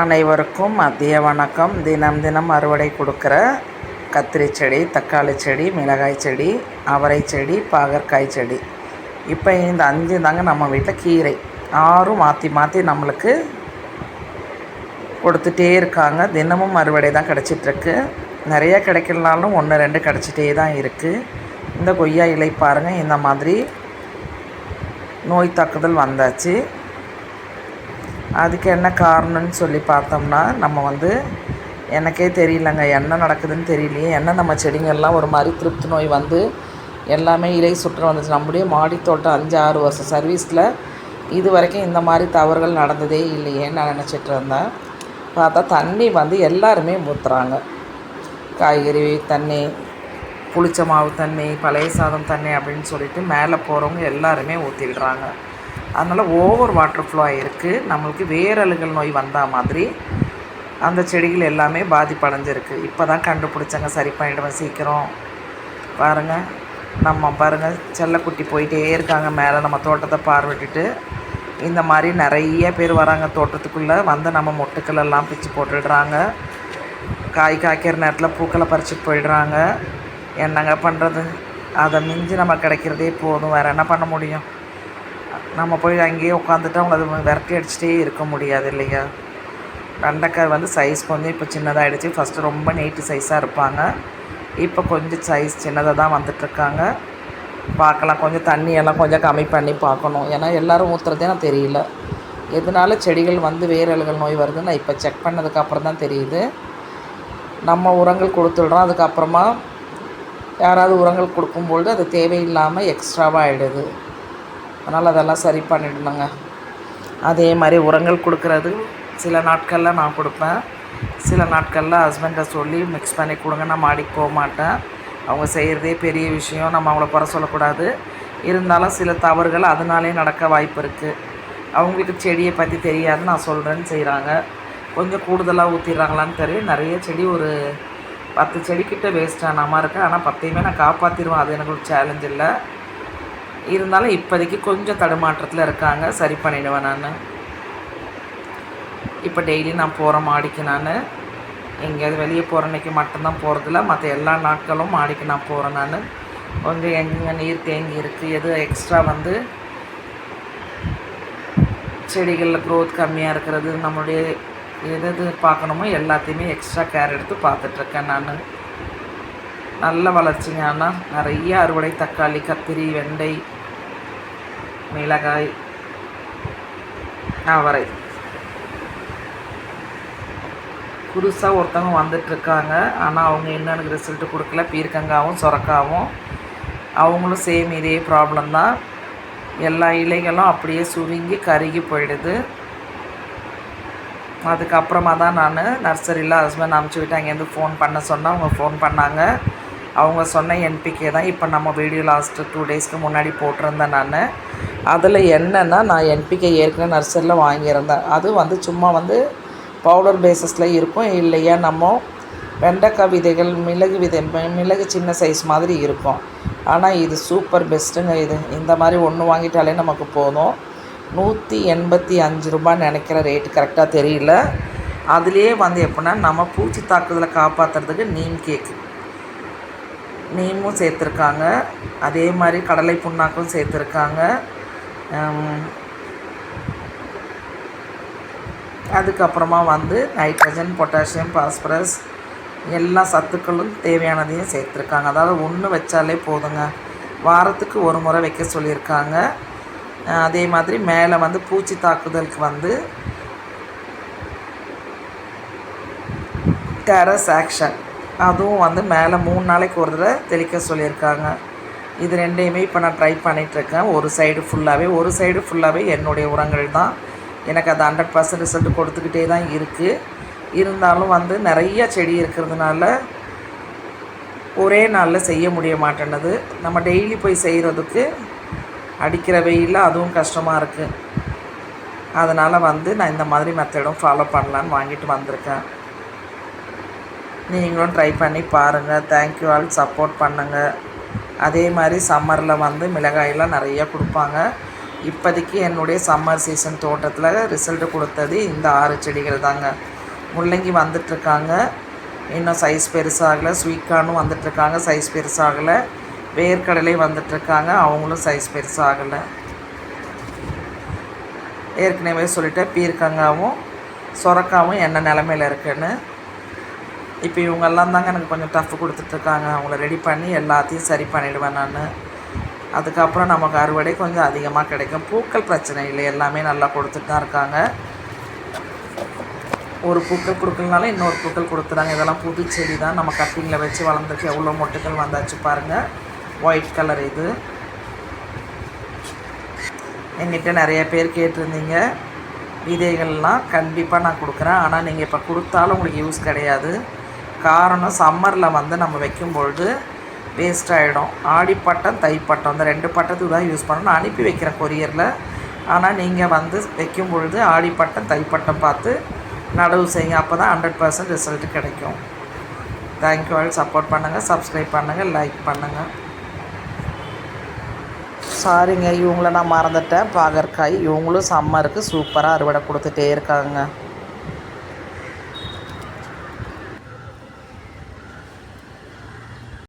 அனைவருக்கும் மதிய வணக்கம். தினம் தினம் அறுவடை கொடுக்குற கத்திரி செடி தக்காளி செடி மிளகாய் செடி அவரை செடி பாகற்காய் செடி. இப்போ இந்த அஞ்சு தாங்க நம்ம வீட்டில் கீரை. ஆறும் மாற்றி மாற்றி நம்மளுக்கு கொடுத்துட்டே இருக்காங்க. தினமும் அறுவடை தான் கிடச்சிட்ருக்கு. நிறைய கிடைக்கலனாலும் ஒன்று ரெண்டு கிடச்சிட்டே தான் இருக்குது இந்த கொய்யா இலை பாருங்கள் இந்த மாதிரி நோய் தாக்குதல் வந்தாச்சு. அதுக்கு என்ன காரணம்னு சொல்லி பார்த்தோம்னா நம்ம வந்து எனக்கே தெரியலங்க. என்ன நடக்குதுன்னு தெரியலையே. என்ன நம்ம செடிங்கள்லாம் ஒரு மாதிரி திருப்தி நோய் வந்து எல்லாமே இலை சுற்று வந்துச்சு. நம்முடைய மாடி தோட்டம் அஞ்சு ஆறு வருஷம் சர்வீஸில் இது வரைக்கும் இந்த மாதிரி தவறுகள் நடந்ததே இல்லையேன்னு நான் நினச்சிட்டு இருந்தேன். பார்த்தா தண்ணி வந்து எல்லாருமே ஊற்றுறாங்க காய்கறி தண்ணி புளிச்ச மாவு தண்ணி பழைய சாதம் தண்ணி அப்படின்னு சொல்லிட்டு மேலே போகிறவங்க எல்லாருமே ஊற்றிடுறாங்க அதனால் ஓவர் வாட்டர் ஃப்ளோ ஆகிருக்கு நம்மளுக்கு வேரலுகள் நோய் வந்தால் மாதிரி அந்த செடிகள் எல்லாமே பாதிப்படைஞ்சிருக்கு. இப்போ தான் கண்டுபிடிச்சாங்க சரி பண்ணிடுவேன் சீக்கிரம். பாருங்கள் நம்ம பாருங்கள் செல்லக்குட்டி போயிட்டே இருக்காங்க. மேலே நம்ம தோட்டத்தை பார்வையிட்டு இந்த மாதிரி நிறைய பேர் வராங்க. தோட்டத்துக்குள்ளே வந்து நம்ம மொட்டுக்கள் எல்லாம் பிச்சு போட்டுடுறாங்க. காய் காய்க்கிற நேரத்தில் பூக்களை பறிச்சுட்டு போயிடுறாங்க. என்னங்க பண்ணுறது அதை மிஞ்சி நம்ம கிடைக்கிறதே போதும். வேறு என்ன பண்ண முடியும்? நம்ம போய் அங்கேயே உட்காந்துட்டு அவங்கள அது விரட்டி அடிச்சுட்டே இருக்க முடியாது இல்லையா? வெண்டைக்காய் வந்து சைஸ் கொஞ்சம் இப்போ சின்னதாகிடுச்சு ஃபஸ்ட்டு ரொம்ப நீட்டு சைஸாக இருப்பாங்க. இப்போ கொஞ்சம் சைஸ் சின்னதாக தான் வந்துட்டுருக்காங்க. பார்க்கலாம். கொஞ்சம் தண்ணியெல்லாம் கொஞ்சம் கம்மி பண்ணி பார்க்கணும். ஏன்னா எல்லோரும் ஊற்றுறதே நான் தெரியல. எதனால செடிகள் வந்து வேரல்கள் நோய் வருதுன்னு நான் இப்போ செக் பண்ணதுக்கப்புறம் தான் தெரியுது. நம்ம உரங்கள் கொடுத்துடுறோம். அதுக்கப்புறமா யாராவது உரங்கள் கொடுக்கும்பொழுது அது தேவையில்லாமல் எக்ஸ்ட்ராவாக ஆகிடுது அதனால் அதெல்லாம் சரி பண்ணிடணுங்க. அதே மாதிரி உரங்கள் கொடுக்குறது சில நாட்களில் நான் கொடுப்பேன். சில நாட்களில் ஹஸ்பண்டை சொல்லி மிக்ஸ் பண்ணி கொடுங்க நான் மாடிக்கு போக மாட்டேன். அவங்க செய்கிறதே பெரிய விஷயம் நம்ம அவங்கள குறை சொல்லக்கூடாது. இருந்தாலும் சில தவறுகள் அதனாலே நடக்க வாய்ப்பு இருக்குது அவங்களுக்கு செடியை பற்றி தெரியாது நான் சொல்கிறேன்னு செய்கிறாங்க கொஞ்சம் கூடுதலாக ஊற்றிடுறாங்களான்னு தெரியும் நிறைய செடி ஒரு பத்து செடிக்கிட்ட வேஸ்ட் ஆனாமல் இருக்குது ஆனால் பத்தையுமே நான் காப்பாற்றிடுவேன் அது எனக்கு ஒரு சேலஞ்ச் இல்லை. இருந்தாலும் இப்போதைக்கு கொஞ்சம் தடுமாற்றத்தில் இருக்காங்க. சரி பண்ணிடுவேன் நான். இப்போ டெய்லி நான் போகிறேன் மாடிக்கு நான். எங்கேயாவது வெளியே போகிற அன்றைக்கி மட்டும்தான் போகிறதில்ல மற்ற எல்லா நாட்களும் மாடிக்கு நான் போகிறேன் நான். கொஞ்சம் எங்கே நீர் தேங்கி இருக்குது எது எக்ஸ்ட்ரா வந்து செடிகளில் க்ரோத் கம்மியாக இருக்கிறது நம்மளுடைய எது எது பார்க்கணுமோ எல்லாத்தையுமே எக்ஸ்ட்ரா கேர் எடுத்து பார்த்துட்ருக்கேன் நான். நல்ல வளர்ச்சிங்க ஆனால் நிறைய அறுவடை தக்காளி கத்திரி வெண்டை மிளகாய். அவரை புதுசாக ஒருத்தவங்க வந்துட்டுருக்காங்க. ஆனால் அவங்க இன்னும் எனக்கு ரிசல்ட்டு கொடுக்கல. பீர்க்கங்காவும் சொரக்காவும். அவங்களும் சேம் இதே ப்ராப்ளம் தான். எல்லா இலைகளும் அப்படியே சுருங்கி கருகி போயிடுது. அதுக்கப்புறமா தான் நான் நர்சரியில் ஹஸ்பண்ட் அனுப்பிச்சி விட்டு அங்கேருந்து ஃபோன் பண்ண சொன்னால் அவங்க ஃபோன் பண்ணாங்க. அவங்க சொன்ன என்பிகே தான் இப்போ நம்ம வீடியோ லாஸ்ட்டு டூ டேஸ்க்கு முன்னாடி போட்டிருந்தேன் நான். அதில் என்னென்னா நான் என்பிகே ஏற்கனவே நர்சரியில் வாங்கியிருந்தேன். அது வந்து சும்மா வந்து பவுடர் பேஸஸில் இருக்கும். இல்லையா நம்ம வெண்டைக்காய் விதைகள் மிளகு விதை மிளகு சின்ன சைஸ் மாதிரி இருக்கும். ஆனால் இது சூப்பர் பெஸ்ட்டுங்க இது. இந்த மாதிரி ஒன்று வாங்கிட்டாலே நமக்கு போதும். நூற்றி எண்பத்தி அஞ்சு ரூபான்னு நினைக்கிற ரேட்டு கரெக்டாக தெரியல. அதுலேயே வந்து எப்படின்னா நம்ம பூச்சி தாக்குதலை காப்பாற்றுறதுக்கு நீம் கேக்கு நீமும் சேர்த்துருக்காங்க. அதே மாதிரி கடலை புண்ணாக்கும் சேர்த்துருக்காங்க. அதுக்கப்புறமா வந்து நைட்ரஜன் பொட்டாசியம் பாஸ்பரஸ் எல்லா சத்துக்களும் தேவையானதையும் சேர்த்துருக்காங்க. அதாவது ஒன்று வச்சாலே போதுங்க. வாரத்துக்கு ஒரு முறை வைக்க சொல்லியிருக்காங்க. அதே மாதிரி மேலே வந்து பூச்சி தாக்குதலுக்கு வந்து டெரஸ் ஆக்ஷன் அதுவும் வந்து மேலே மூணு நாளைக்கு ஒரு தடவை தெளிக்க சொல்லியிருக்காங்க. இது ரெண்டையுமே இப்போ நான் ட்ரை பண்ணிகிட்ருக்கேன் ஒரு சைடு ஃபுல்லாகவே ஒரு சைடு ஃபுல்லாகவே என்னுடைய உரங்கள் தான். எனக்கு அது ஹண்ட்ரட் பர்சன்ட் ரிசல்ட் கொடுத்துக்கிட்டே தான் இருக்குது இருந்தாலும் வந்து நிறைய செடி இருக்கிறதுனால ஒரே நாளில் செய்ய முடிய மாட்டேன்னது. நம்ம டெய்லி போய் செய்கிறதுக்கு அடிக்கிற வெயிலில் அதுவும் கஷ்டமாக இருக்குது அதனால் வந்து நான் இந்த மாதிரி மெத்தடும் ஃபாலோ பண்ணலான்னு வாங்கிட்டு வந்திருக்கேன். நீங்களும் ட்ரை பண்ணி பாருங்கள் தேங்க்யூ ஆல் சப்போர்ட் பண்ணுங்கள் அதே மாதிரி சம்மரில் வந்து மிளகாயெல்லாம் நிறையா கொடுப்பாங்க. இப்போதைக்கு என்னுடைய சம்மர் சீசன் தோட்டத்தில் ரிசல்ட்டு கொடுத்தது இந்த ஆறு செடிகள் தாங்க. முள்ளங்கி வந்துட்ருக்காங்க இன்னும் சைஸ் பெருசாகலை. ஸ்வீட் வந்துட்ருக்காங்க வந்துட்டுருக்காங்க. சைஸ் பெருசாகலை. வேர்க்கடலை வந்துட்ருக்காங்க அவங்களும் சைஸ் பெருசாகலை. ஏற்கனவே சொல்லிட்டேன். பீர்க்கங்காவும் சொரக்காவும் என்ன நிலமையில இருக்குன்னு. இப்போ இவங்கெல்லாம் தாங்க எனக்கு கொஞ்சம் டஃப் கொடுத்துட்ருக்காங்க. அவங்கள ரெடி பண்ணி எல்லாத்தையும் சரி பண்ணிவிடுவேன் நான். அதுக்கப்புறம் நமக்கு அறுவடை கொஞ்சம் அதிகமாக கிடைக்கும். பூக்கள் பிரச்சனை இல்லை எல்லாமே நல்லா கொடுத்துட்டு தான் இருக்காங்க. ஒரு பூக்கள் கொடுக்கலனாலும் இன்னொரு பூக்கள் கொடுத்துறாங்க இதெல்லாம் புது செடி தான். நம்ம கட்டிங்கில் வச்சு வளர்ந்துருக்கு எவ்வளோ மொட்டுக்கள் வந்தாச்சு பாருங்கள் ஒயிட் கலர் இது. என்கிட்ட நிறைய பேர் கேட்டிருந்தீங்க. விதைகள்லாம் கண்டிப்பாக நான் கொடுக்குறேன். ஆனால் நீங்கள் இப்போ கொடுத்தாலும் உங்களுக்கு யூஸ் கிடையாது. காரணம் சம்மரில் வந்து நம்ம வைக்கும் பொழுது வேஸ்ட் ஆகிடும் ஆடிப்பட்டம் தைப்பட்டம் இந்த ரெண்டு பட்டத்துக்கு தான் யூஸ் பண்ணணும். நான் அனுப்பி வைக்கிறேன் கொரியரில் ஆனால் நீங்கள் வந்து வைக்கும் பொழுது ஆடிப்பட்டம் தைப்பட்டம் பார்த்து நடவு செய்யுங்க. அப்போ தான் ஹண்ட்ரட் பர்சன்ட் ரிசல்ட் கிடைக்கும் தேங்க்யூ ஆல் சப்போர்ட் பண்ணுங்கள் சப்ஸ்கிரைப் பண்ணுங்கள் லைக் பண்ணுங்கள் சாரிங்க இவங்கள நான் மறந்துட்டேன். பாகற்காய் இவங்களும் சம்மருக்கு சூப்பராக அறுவடை கொடுத்துட்டே இருக்காங்க.